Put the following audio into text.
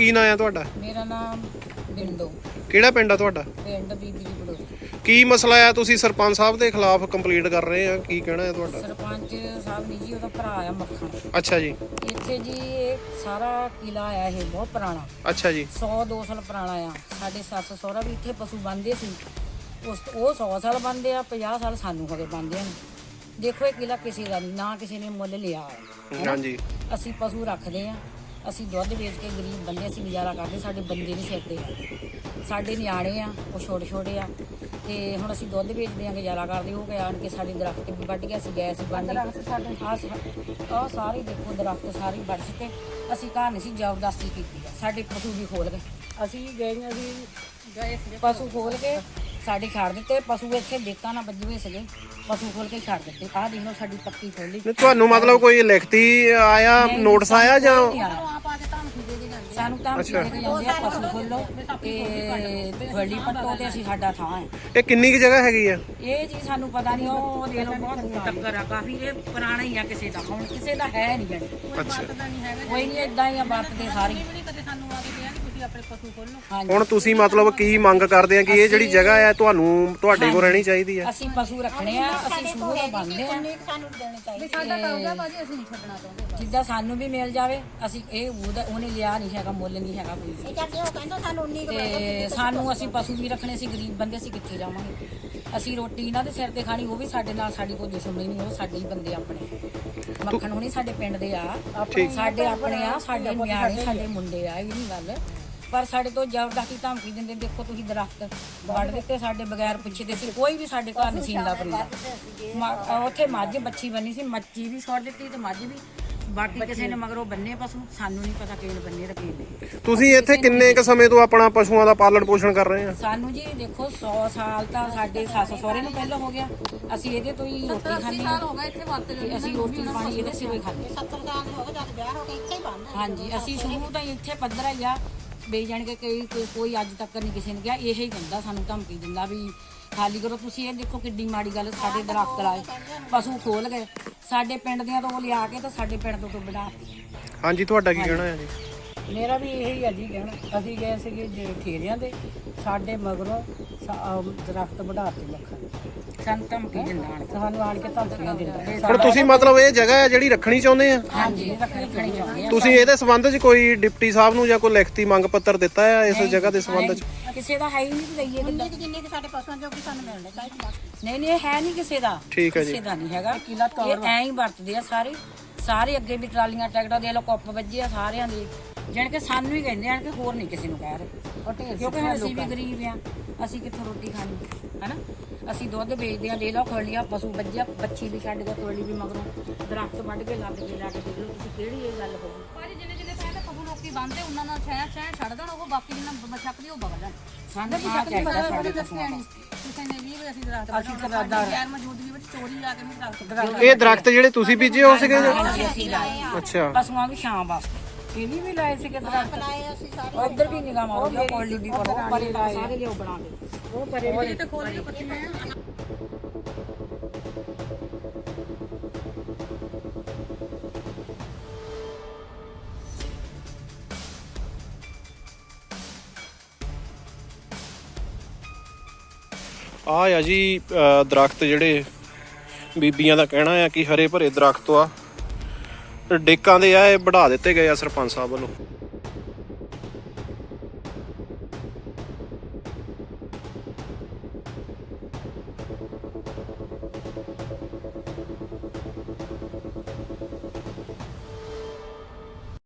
ਕੀ ਨਾਂ ਆ ਤੁਹਾਡਾ? ਮੇਰਾ ਨਾਮ ਬਿੰਦੋ। ਕਿਹੜਾ ਪਿੰਡ ਆ ਤੁਹਾਡਾ? ਪਿੰਡ ਬੀਬੀ ਦੀ ਕੀ ਮਸਲਾ ਆ? ਤੁਸੀਂ ਸਰਪੰਚ ਸਾਹਿਬ ਦੇ ਖਿਲਾਫ ਕੰਪਲੇਂਟ ਕਰ ਰਹੇ ਆ। ਕੀ ਕਹਿਣਾ ਹੈ ਤੁਹਾਡਾ? ਸਰਪੰਚ ਸਾਹਿਬ ਨਹੀਂ ਜੀ ਉਹਦਾ ਭਰਾ ਆ ਮੱਖਣ। ਅੱਛਾ ਜੀ। ਇੱਥੇ ਜੀ ਇਹ ਸਾਰਾ ਕਿਲਾ ਆ ਇਹ ਬਹੁਤ ਪੁਰਾਣਾ। ਅੱਛਾ ਜੀ। 100 200 ਸਾਲ ਪੁਰਾਣਾ ਆ। ਸਾਡੇ ਸੱਸ ਸਹੁਰਾ ਵੀ ਇੱਥੇ ਪਸ਼ੂ ਬੰਦੇ ਸੀ। ਉਸ ਉਹ 100 ਸਾਲ ਬੰਦੇ ਆ 50 ਸਾਲ ਸਾਨੂੰ ਹੋ ਗਏ ਬੰਦਿਆਂ ਨੂੰ। ਦੇਖੋ ਇਹ ਕਿਲਾ ਕਿਸੇ ਦਾ ਨਹੀਂ ਨਾ ਕਿਸੇ ਨੇ ਮੁੱਲ ਲਿਆ। ਹੈ ਹਾਂਜੀ। ਅਸੀਂ ਪਸ਼ੂ ਰੱਖਦੇ ਆ। ਅਸੀਂ ਦੁੱਧ ਵੇਚ ਕੇ ਗਰੀਬ ਬੰਦੇ ਅਸੀਂ ਗੁਜ਼ਾਰਾ ਕਰਦੇ ਸਾਡੇ ਬੰਦੇ ਨਹੀਂ ਸਿਰ ਤੇ। ਸਾਡੇ ਨਿਆਣੇ ਆ ਉਹ ਛੋਟੇ ਛੋਟੇ ਆ ਤੇ ਹੁਣ ਅਸੀਂ ਦੁੱਧ ਵੇਚਦੇ ਆ ਗੁਜ਼ਾਰਾ ਕਰਦੇ ਉਹ ਗਿਆ ਆਣ ਕੇ ਸਾਡੇ ਦਰਖਤ ਵੀ ਵੱਢ ਗਿਆ ਸੀ ਗਏ ਸੀ ਬੰਦੇ ਆ ਸਾਰੇ ਦੇਖੋ ਦਰਖਤ ਸਾਰੇ ਵੱਢ ਚੁੱਕੇ ਅਸੀਂ ਘਰ ਨਹੀਂ ਸੀ ਜ਼ਬਰਦਸਤੀ ਕੀਤੀ ਸਾਡੇ ਪਸ਼ੂ ਵੀ ਖੋਲ ਗਏ। ਅਸੀਂ ਗਏ ਅਸੀਂ ਗਏ ਪਸ਼ੂ ਖੋਲ ਕੇ ਸਾਡੇ ਛੱਡ ਦਿੱਤੇ ਪਸ਼ੂ ਇੱਥੇ ਦੇਖਾਂ ਨਾ ਵੱਜੇ ਹੋਏ ਸੀਗੇ। ਪਸ਼ੂ ਖੋਲ ਕੇ ਛੱਡ ਦਿੱਤੇ ਆਹ ਦੇਖ ਲਓ ਸਾਡੀ ਪੱਕੀ ਖੋਲੀ ਨਹੀਂ, ਤੁਹਾਨੂੰ ਮਤਲਬ ਕੋਈ ਲਿਖਤੀ ਆਇਆ ਨੋਟਿਸ ਆਇਆ ਜਾਂ ਸਾਨੂੰ ਤਾਂ ਕੇ ਜਾਂਦੇ ਆ। ਪਸ਼ੂ ਖੋਲੋ ਤੇ ਵੱਡੀ ਪੱਟੋ ਤੇ ਅਸੀਂ ਸਾਡਾ ਥਾਂ ਹੈ। ਇਹ ਕਿੰਨੀ ਕੁ ਜਗ੍ਹਾ ਹੈਗੀ ਆ? ਇਹ ਜੀ ਸਾਨੂੰ ਪਤਾ ਨਹੀਂ ਉਹ ਦੇ ਲੋ ਬਹੁਤ ਟੱਕਰ ਆ ਕਾਫੀ ਇਹ ਪੁਰਾਣਾ ਹੀ ਆ ਕਿਸੇ ਦਾ ਹੁਣ ਕਿਸੇ ਦਾ ਹੈ ਨਹੀਂ ਜਣ ਅੱਛਾ। ਕੋਈ ਨਹੀਂ ਇਦਾਂ ਹੀ ਆ ਵਰਤਦੇ ਸਾਰੇ। ਹਾਂਜੀ। ਹੁਣ ਤੁਸੀਂ ਮਤਲਬ ਕੀ ਮੰਗ ਕਰਦੇ ਆ ਕਿ ਇਹ ਜਿਹੜੀ ਜਗ੍ਹਾ ਆ ਤੁਹਾਨੂੰ ਤੁਹਾਡੇ ਕੋਲ ਰਹਿਣੀ ਚਾਹੀਦੀ ਆ? ਅਸੀਂ ਪਸ਼ੂ ਰੱਖਣੇ ਆ ਅਸੀਂ ਤੋਂ ਬੰਦੇ ਆ। ਜਿੱਦਾਂ ਸਾਨੂੰ ਵੀ ਮਿਲ ਜਾਵੇ ਅਸੀਂ ਇਹ ਉਹਦਾ- ਉਹਨੇ ਲਿਆ ਨਹੀਂ ਹੈਗਾ ਮੁੱਲ ਨਹੀਂ ਹੈਗਾ ਕੋਈ ਵੀ। ਤੇ ਸਾਨੂੰ ਅਸੀਂ ਪਸ਼ੂ ਵੀ ਰੱਖਣੇ ਸੀ ਗਰੀਬ ਬੰਦੇ ਅਸੀਂ ਕਿੱਥੇ ਜਾਵਾਂਗੇ? ਅਸੀਂ ਰੋਟੀ ਇਹਨਾਂ ਦੇ ਸਿਰ ਤੇ ਖਾਣੀ ਉਹ ਵੀ ਸਾਡੇ ਨਾਲ ਸਾਡੀ ਕੋਈ ਦੁਸ਼ਮਣੀ ਨਹੀਂ ਉਹ ਸਾਡੇ ਹੀ ਬੰਦੇ ਆਪਣੇ। ਮੱਖਣ ਹੁਣੀ ਸਾਡੇ ਪਿੰਡ ਦੇ ਆ। ਸਾਡੇ ਆਪਣੇ ਆ ਸਾਡੇ ਨਿਆਣੇ ਸਾਡੇ ਮੁੰਡੇ ਆ ਇਹ ਨਹੀਂ ਗੱਲ। ਪਰ ਸਾਡੇ ਤੋਂ ਜ਼ਬਰਦਸਤੀ ਧਮਕੀ ਦਿੰਦੇ ਦੇਖੋ ਤੁਸੀਂ ਦਰਖਤ ਵੜ ਦਿੱਤੇ ਸਾਡੇ ਬਗੈਰ ਪੁੱਛੇ ਦੇ ਸੀ ਕੋਈ ਵੀ ਸਾਡੇ ਘਰ ਨਹੀਂ ਸੀਂਦਾ ਪਰੀਦਾ ਉੱਥੇ ਮੱਝ ਬੱਚੀ ਬੰਨੀ ਸੀ ਮੱਛੀ ਵੀ ਛੋੜ ਦਿੱਤੀ ਤੇ ਮੱਝ ਵੀ। ਬਾਕੀ ਕਿਸੇ ਨੇ ਮਗਰੋਂ ਬੰਨੇ ਪਸ਼ੂ ਸਾਨੂੰ ਨਹੀਂ ਪਤਾ ਕਿਹਨੇ ਬੰਨੇ ਤੇ ਕਿਹਨੇ। ਨਹੀਂ ਤੁਸੀਂ ਇੱਥੇ ਕਿੰਨੇ ਕੁ ਸਮੇਂ ਤੋਂ ਆਪਣਾ ਪਸ਼ੂਆਂ ਦਾ ਪਾਲਣ ਪੋਸ਼ਣ ਕਰ ਰਹੇ ਆ? ਸਾਨੂੰ ਜੀ ਦੇਖੋ 100 ਸਾਲ ਤਾਂ ਸਾਡੇ ਸੱਸ ਸਹੁਰੇ ਨੂੰ ਪਹਿਲਾਂ ਹੋ ਗਿਆ। ਅਸੀਂ ਇਹਦੇ ਤੋਂ ਹੀ ਰੋਟੀ ਖਾਂਦੇ ਹਾਂ। ਹੋ ਗਿਆ ਇੱਥੇ ਵਰਤ ਅਸੀਂ ਰੋਟੀ ਪਾਣੀ ਇਹਦੇ ਸਿਰੋਂ ਹੀ ਖਾਂਦੇ 70 ਸਾਲ ਹੋ ਗਏ ਜਦ ਵਿਆਹ ਹੋ ਗਿਆ ਇੱਥੇ ਬੰਦ ਹਾਂਜੀ ਅਸੀਂ ਸ਼ੁਰੂ ਤੋਂ ਹੀ ਇੱਥੇ ਪੱਧਰਾ ਹੀ ਆ ਬਈ ਜਾਣ ਕੇ ਕੋਈ ਕੋਈ- ਕੋਈ ਅੱਜ ਤੱਕ ਨਹੀਂ ਕਿਸੇ ਨੇ ਕਿਹਾ ਇਹ ਹੀ ਕਹਿੰਦਾ ਸਾਨੂੰ ਧਮਕੀ ਦਿੰਦਾ ਵੀ ਖਾਲੀ ਕਰੋ ਤੁਸੀਂ ਇਹ ਦੇਖੋ ਕਿੱਡੀ ਮਾੜੀ ਗੱਲ ਸਾਡੇ ਦਰਖਤ ਲਾਏ ਪਸ਼ੂ ਖੋਲ ਗਏ ਸਾਡੇ ਪਿੰਡ ਦੀਆਂ ਤੋਂ ਉਹ ਲਿਆ ਕੇ ਤਾਂ ਸਾਡੇ ਪਿੰਡ ਤੋਂ ਤੋਂ ਬਣਾ ਹਾਂਜੀ ਤੁਹਾਡਾ ਕੀ ਕਹਿਣਾ ਹੈ ਜੀ? ਮੇਰਾ ਵੀ ਇਹੀ ਹੈ ਜੀ ਕਹਿਣਾ ਅਸੀਂ ਗਏ ਸੀਗੇ ਜੇ ਠੇਰਿਆਂ ਦੇ ਸਾਡੇ ਮਗਰੋਂ ਦਰਖਤ ਵਧਾਤੇ ਲੱਖਾਂ ਸਾਨੂੰ ਧਮਕੀ ਦਿੰਦਾ ਆਣ ਕੇ। ਸਾਨੂੰ ਆਣ ਕੇ ਧਮਕੀਆਂ ਦਿੰਦਾ। ਹੁਣ ਤੁਸੀਂ ਮਤਲਬ ਇਹ ਜਗ੍ਹਾ ਹੈ ਜਿਹੜੀ ਰੱਖਣੀ ਚਾਹੁੰਦੇ ਆ? ਹਾਂਜੀ ਰੱਖਣੀ ਰੱਖਣੀ ਚਾਹੁੰਦੇ ਆ। ਤੁਸੀਂ ਇਹਦੇ ਸੰਬੰਧ 'ਚ ਕੋਈ ਡਿਪਟੀ ਸਾਹਿਬ ਨੂੰ ਜਾਂ ਕੋਈ ਲਿਖਤੀ ਮੰਗ ਪੱਤਰ ਦਿੱਤਾ ਹੈ ਇਸ ਜਗ੍ਹਾ ਦੇ ਸੰਬੰਧ 'ਚ? ਕਿਸੇ ਦਾ ਹੈ ਹੀ ਨਹੀਂ ਲਈਏ ਕਿੱਦਾਂ ਜਿੰਨੇ ਕਿ ਸਾਡੇ ਪਸ਼ੂਆਂ ਜੋ ਕਿ ਸਾਨੂੰ ਮਿਲਣੇ ਚਾਹੀਦੇ। ਬਸ ਨਹੀਂ ਨਹੀਂ ਇਹ ਹੈ ਨਹੀਂ ਕਿਸੇ ਦਾ। ਠੀਕ ਹੈ ਜੀ। ਕਿਸੇ ਦਾ ਨਹੀਂ ਹੈਗਾ। ਇਹ ਐਂ ਹੀ ਵਰਤਦੇ ਆ ਸਾਰੇ। ਸਾਰੇ ਅੱਗੇ ਵੀ ਟਰਾਲੀਆਂ ਟਰੈਕਟਰਾਂ ਦੇ ਲੋ ਕੁੱਪ ਵੱਜੇ ਆ ਸਾਰਿਆਂ ਦੇ। ਜਾਣੀ ਕਿ ਸਾਨੂੰ ਹੀ ਕਹਿੰਦੇ ਆ ਕਿ ਹੋਰ ਨਹੀਂ ਕਿਸੇ ਨੂੰ ਕਹਿ ਰਹੇ। ਕਿਉਂਕਿ ਹੁਣ ਅਸੀਂ ਵੀ ਗਰੀਬ ਆ ਅਸੀਂ ਕਿੱਥੋਂ ਰੋਟੀ ਖਾਣੀ ਹੈਨਾ? ਅਸੀਂ ਦੁੱਧ ਵੇਚਦੇ ਆ ਲੈ ਲਓ ਖੋਲੀਆਂ ਪਸ਼ੂ ਵੱਜਿਆ ਬੱਚੀ ਵੀ ਛੱਡ ਕੇ ਖੋਲੀ ਵੀ ਮਗਰੋਂ ਦਰਖਤ ਵੱਢ ਕੇ ਲੱਗ ਕੇ ਲਾ ਕੇ ਦੇਖ ਲਓ ਤੁਸੀਂ ਕਿਹੜੀ ਇਹ ਗੱਲ ਹੋਊਗੀ ਭਾਜੀ ਜਿੰਨੇ ਜਿੰਨੇ ਕਹਿੰਦੇ ਪਸ਼ੂ ਲੋਕੀ ਬੰਦੇ ਉਹਨਾਂ ਨਾਲ ਛਾਇਆ ਛਾਇਆ ਛੱਡ ਦੇਣ ਉਹ ਬਾਕੀ ਜਿੰਨਾ ਬਚਕਦੀ ਉਹ ਬਗਲ ਜਾਣ। ਸਾਨੂੰ ਆ ਚਾਹੀਦਾ ਸਾਡੇ ਦੱਸਿਆ ਨਹੀਂ। ਕਿਸੇ ਨੇ ਵੀ ਅਸੀਂ ਦਰਖਤ ਅਸੀਂ ਦਰਖਤ ਗੈਰ ਮੌਜੂਦਗੀ ਵਿੱਚ ਚੋਰੀ ਆ ਕੇ ਨਹੀਂ ਦਰਖਤ ਇਹ ਦਰਖਤ ਜਿਹੜੇ ਤੁਸੀਂ ਬੀਜੇ ਹੋ ਸੀਗੇ ਜੀ? ਹਾਂਜੀ ਅਸੀਂ ਲਾਏ ਆ। ਅੱਛਾ। ਪਸ਼ੂਆਂ ਦੀ ਛਾਂ ਵਾਸਤੇ। ਇਹਨੀ ਵੀ ਲਾਏ ਸੀਗੇ ਦਰਖਤ? ਲਾਏ ਅਸੀਂ ਸਾਰੇ। ਉਧਰ ਵੀ ਨਿਗਾਹ ਮਾਰੋ ਜੋ ਕੋਲੀ ਵੀ ਕਰੋ ਪਰੇ ਲਾਏ। ਸਾਰੇ ਲਿਓ ਬਣਾ ਕੇ ਉਹ ਪਰੇ ਵੀ ਤੇ ਖੋਲ ਕੇ ਪੱਤੀਆਂ ਆ ਆ ਜੀ ਦਰਖਤ ਜਿਹੜੇ ਬੀਬੀਆਂ ਦਾ ਕਹਿਣਾ ਆ ਕਿ ਹਰੇ ਭਰੇ ਦਰਖਤ ਆ। ਡੇਕਾਂ ਦੇ ਆ ਇਹ ਵਢਾ ਦਿੱਤੇ ਗਏ ਆ ਸਰਪੰਚ ਸਾਹਿਬ ਵੱਲੋਂ।